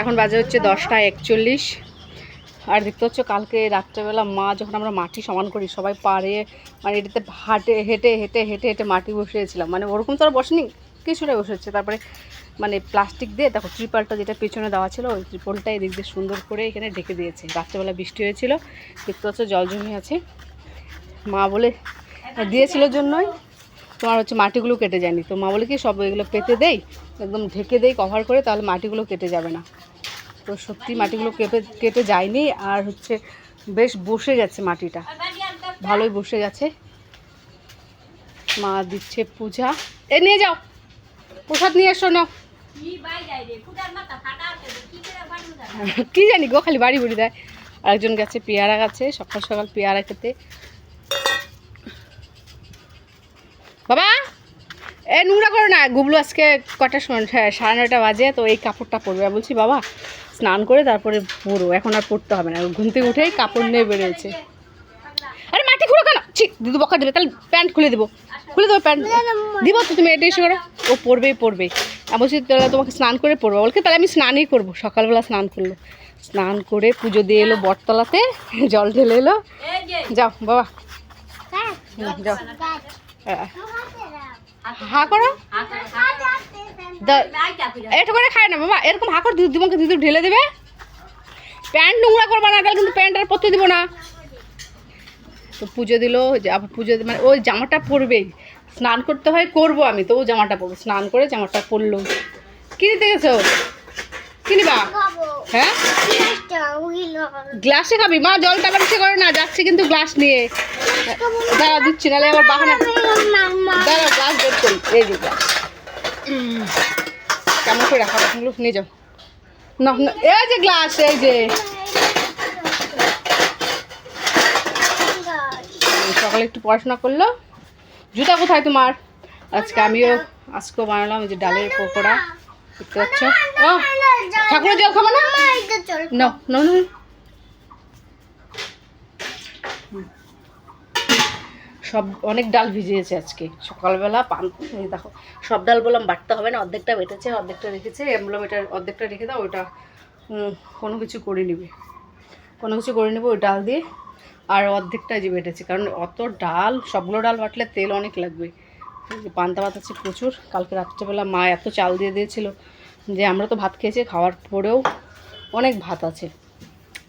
এখন বাজে হচ্ছে দশটা একচল্লিশ। আর দেখতে হচ্ছে কালকে রাত্রেবেলা মা যখন আমরা মাটি সমান করি, সবাই পারে মানে এটাতে হাঁটে, হেঁটে হেঁটে হেঁটে হেঁটে মাটি বসিয়েছিলাম। মানে ওরকম তো আর বসেনি, কিছুটা বসেছে। তারপরে মানে প্লাস্টিক দিয়ে দেখো ত্রিপালটা যেটা পেছনে দেওয়া ছিল, ওই ত্রিপলটা এদিক দিয়ে সুন্দর করে এখানে ঢেকে দিয়েছে। রাত্রেবেলা বৃষ্টি হয়েছিল, দেখতে হচ্ছে জল জমে আছে। মা বলে দিয়েছিল জন্যই। তোমার হচ্ছে মাটিগুলো কেটে যায়নি। তো মা বলে কি, সব এগুলো পেতে দেই, একদম ঢেকে দেই কভার করে, তাহলে মাটিগুলো কেটে যাবে না। তো সত্যি মাটিগুলো কেটে কেটে যায়নি, আর হচ্ছে বেশ বসে গেছে মাটিটা। ভালোই বসে গেছে। মা দিচ্ছে পূজা। এ নিয়ে যাও, প্রসাদ নিয়ে এসো না কি জানি গো, খালি বাড়ি বুড়ি দেয়। আরেকজন গেছে, পেয়ারা গাছে, সকাল সকাল পেয়ারা খেতে। বাবা এ নোংরা করো না। গুবলু আজকে কটা সময়? হ্যাঁ, সাড়ে নয়টা বাজে তো এই কাপড়টা পরবে। বলছি বাবা স্নান করে তারপরে পরো। এখন আর পরতে হবে না। ঘুম থেকে উঠেই কাপড় নিয়ে বেরিয়েছে। আরে মাটি খুঁড়ো কেন? ঠিক দিদি বকা দেবে তাহলে প্যান্ট খুলে দেবো। খুলে দেবো প্যান্ট? দিব তো তুমি এটা এসে করো। ও পরবেই পরবে আমি বলছি তাহলে তোমাকে স্নান করে পরবো। বলকে তাহলে আমি স্নানই করব। সকালবেলা স্নান করল। স্নান করে পুজো দিয়ে এলো বটতলাতে। জল ঢেলে এলো। যাও বাবা। হুম, যাও। হ্যাঁ। হা করো। এটা করে খায় না বাবা। এরকম হা করে দুধ তোমাকে দুধ ঢেলে দেবে। প্যান্ট নোংরা করবা না তাহলে কিন্তু প্যান্ট আর পরতে দিব না। তো পুজো দিল আবার পুজো মানে ওই জামাটা পরবেই। স্নান করতে হয় করব আমি তো ও জামাটা পরবো। স্নান করে জামাটা পরলো। কি নিতে গেছো? কিনিবা হ্যাঁ? গ্লাসে খাবি? মা জলটা আবার করে না যাচ্ছে কিন্তু গ্লাস নিয়ে। দাঁড়া দিচ্ছি নাহলে আবার বাহানা দাঁড়া গ্লাস বের করি। এই যে গ্লাস কেমন করে রাখা রাখাগুলো নিয়ে যাও। না না, এই যে গ্লাস এই যে। সকালে একটু পড়াশোনা করল। জুতা কোথায় তোমার? আজকে আমিও আজকেও বানালাম যে ডালের পকোড়া। দেখতে পাচ্ছ? ঠাকুরের জল খাব না? না না সব অনেক ডাল ভিজিয়েছে আজকে। সকালবেলা পান দেখো, সব ডাল বললাম বাটতে হবে না, অর্ধেকটা বেটেছে অর্ধেকটা রেখেছে এমবলম এটা অর্ধেকটা রেখে দাও, ওটা কোনো কিছু করে নিবে। কোনো কিছু করে নেব ওই ডাল দিয়ে, আর অর্ধেকটা যে বেটেছে কারণ অত ডাল, সবগুলো ডাল বাটলে তেল অনেক লাগবে। পান্তা ভাত আছে প্রচুর, কালকে রাত্রেবেলা মা এত চাল দিয়ে দিয়েছিল যে আমরা তো ভাত খেয়েছি, খাওয়ার পরেও অনেক ভাত আছে।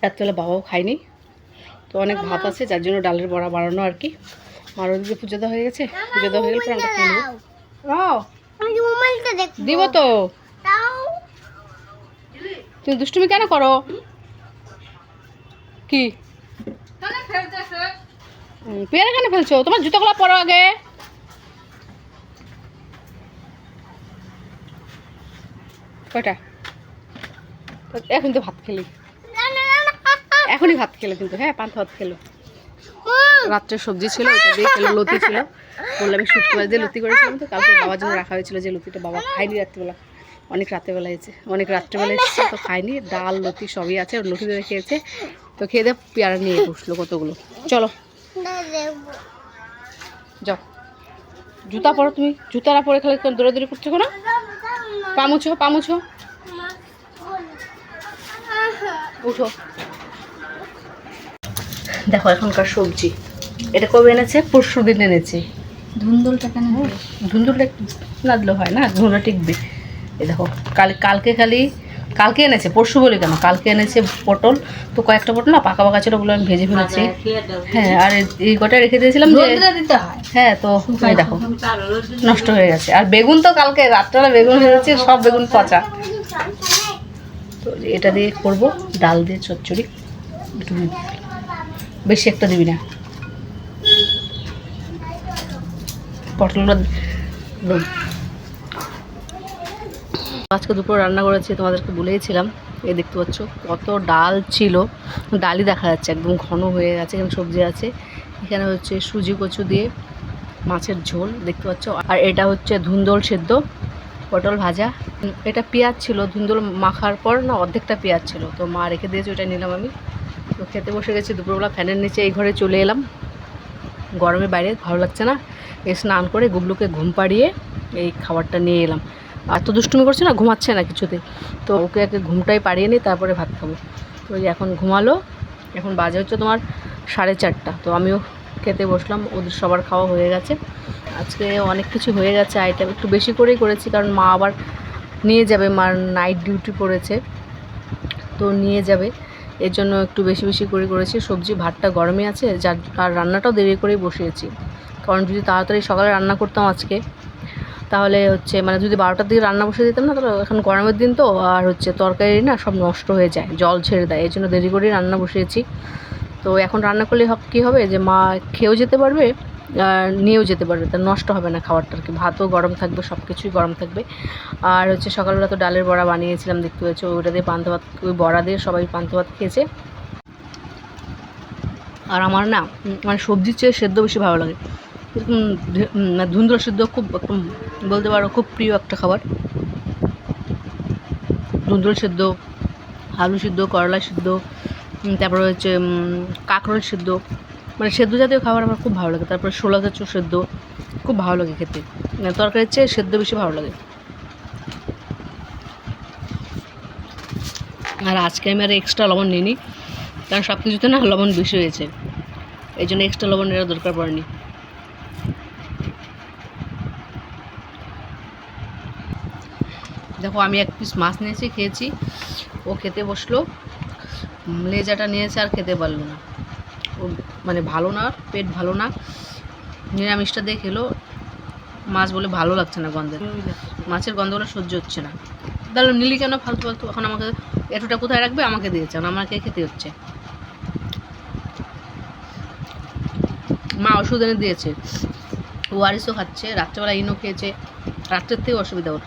রাত্রেবেলা বাবাও খায়নি, তো অনেক ভাত আছে, যার জন্য ডালের বড়া বাড়ানো আর কি। মার ওদিকে পুজো দেওয়া হয়ে গেছে পুজো দেওয়া হয়ে গেলে পরে আমরা খেয়ে ও দিব তো। তুমি দুষ্টুমি কেন করো? কি? পেয়ারা কেন ফেলছো? তোমার জুতোগুলো পরো আগে। কয়টা? এখন তো ভাত খেলি। এখনই ভাত খেলো কিন্তু হ্যাঁ পান্তা ভাত খেলো। রাত্রে সবজি ছিল ওটা দিয়ে খেলো, লতি ছিল। বললাম আমি মাছ দিয়ে লতি করেছিলাম তো, কালকে বাবার জন্য রাখা হয়েছিল যে লতিটা বাবা খায়নি রাত্রিবেলা। অনেক রাত্রেবেলা এসেছে অনেক রাত্রেবেলা এসেছে তো খায়নি, ডাল, লতি সবই আছে ওর লতি দিয়ে খেয়েছে। তো খেয়ে দিয়ে পেয়ারা নিয়ে বসল কতগুলো। চলো। যাও। জুতা পরো তুমি, জুতারা পরে খেলে দৌড়াদৌড়ি করছ না? পামুছো পামুছো উঠো। দেখো এখনকার সবজি। এটা কবে এনেছে? পরশু দিন এনেছে। ধুন্দুলটা কেন ধুন্দুলটা একটু হয় না? ধুন্দুলটা টিকবে। এই দেখো কাল কালকে খালি কালকে এনেছে পরশু বলি কেন? কালকে এনেছে পটল। তো কয়েকটা পটল না পাকা পাকা ছিল ওগুলো আমি ভেজে ফেলেছি। হ্যাঁ আর এই- গোটা রেখে দিয়েছিলাম যে হয়। হ্যাঁ তো এই দেখো নষ্ট হয়ে গেছে। আর বেগুন তো কালকে রাত্রেবেলা বেগুন ভেজেছি সব বেগুন পচা। তো এটা দিয়ে করব ডাল দিয়ে চচ্চড়ি। একটু বেশি একটা দিবি না। পটলটা দেব। আজকে দুপুর রান্না করেছি, তোমাদেরকে বলেইছিলাম। এই দেখতে পাচ্ছ, কত ডাল ছিল। ডালই দেখা যাচ্ছে, একদম ঘন হয়ে গেছে এখানে সবজি আছে। এখানে হচ্ছে সুজি কচু দিয়ে মাছের ঝোল, দেখতে পাচ্ছ। আর এটা হচ্ছে ধুন্দল সেদ্ধ পটল ভাজা। এটা পেঁয়াজ ছিল, ধুন্দল মাখার পর না অর্ধেকটা পেঁয়াজ ছিল। তো মা রেখে দিয়েছে ওটা নিলাম আমি। তো খেতে বসে গেছি, দুপুরবেলা ফ্যানের নিচে এই ঘরে চলে এলাম। গরমে বাইরে ভালো লাগছে না। এ স্নান করে গুবলুকে ঘুম পাড়িয়ে এই খাবারটা নিয়ে এলাম। আর তো দুষ্টুমি করছে না, ঘুমাচ্ছে না কিছুতে। তো ওকে একে ঘুমটাই পাড়িয়ে নিই তারপরে ভাত খাব। তো এখন ঘুমালো, এখন বাজে হচ্ছে তোমার সাড়ে চারটা। তো আমিও খেতে বসলাম, ওদের সবার খাওয়া হয়ে গেছে। আজকে অনেক কিছু হয়ে গেছে আইটেম একটু বেশি করেই করেছি, কারণ মা আবার নিয়ে যাবে, মার নাইট ডিউটি পড়েছে। তো নিয়ে যাবে। এর জন্য একটু বেশি বেশি করে করেছি। সবজি, ভাতটা গরমে আছে, যার আর রান্নাটাও দেরি করেই বসিয়েছি। কারণ যদি তাড়াতাড়ি সকালে রান্না করতাম আজকে, তাহলে হচ্ছে মানে যদি বারোটার দিকে রান্না বসে দিতাম না, তাহলে এখন গরমের দিন তো, আর হচ্ছে তরকারি না সব নষ্ট হয়ে যায়, জল ছেড়ে দেয়। এই জন্য দেরি করেই রান্না বসিয়েছি। তো এখন রান্না করলে কী হবে? যে মা খেয়েও যেতে পারবে নিয়েও যেতে পারবে, তা নষ্ট হবে না খাবারটা আর কি। ভাতও গরম থাকবে সব কিছুই গরম থাকবে। আর হচ্ছে সকালবেলা তো ডালের বড়া বানিয়েছিলাম, দেখতে পেয়েছ ওইটা দিয়ে পান্তা ভাত, ওই বড়া দিয়ে সবাই পান্তা ভাত খেয়েছে। আর আমার না মানে সবজির চেয়ে সেদ্ধ বেশি ভালো লাগে। মানে ধুন্দুরা সিদ্ধ খুব একদম বলতে পারো, খুব প্রিয় একটা খাবার। ধুন্দুরা সেদ্ধ, আলু সিদ্ধ, করলা সিদ্ধ তারপরে হচ্ছে কাঁকরোল সিদ্ধ। মানে সেদ্ধ জাতীয় খাবার আমার খুব ভালো লাগে। তারপরে ছোলা চাচু সেদ্ধ খুব ভালো লাগে খেতে। মানে তরকারির চেয়ে সেদ্ধ বেশি ভালো লাগে। আর আজকে আমি আর এক্সট্রা লবণ নিইনি। কারণ সব কিছুতে না লবণ বেশি হয়েছে। এই জন্য এক্সট্রা লবণ নেওয়ার দরকার পড়েনি। দেখো, আমি এক পিস মাছ নিয়েছি, খেয়েছি। ও খেতে বসল। লেজাটা নিয়েছে আর খেতে পারল না। মানে ভালো না, পেট ভালো না। নিরামিষটা দিয়ে খেলো মাছ বলে ভালো লাগছে না গন্ধে। মাছের গন্ধগুলো সহ্য হচ্ছে না। তাহলে নিলি কেন ফালতু ফালতু? এখন আমাকে এটুটা কোথায় রাখবে? আমাকে দিয়েছে আমাকে খেতে হচ্ছে? মা ওষুধ এনে দিয়েছে। ওয়ারিসও খাচ্ছে, রাত্রেবেলা ইনো খেয়েছে। রাত্রের থেকে অসুবিধা ওর।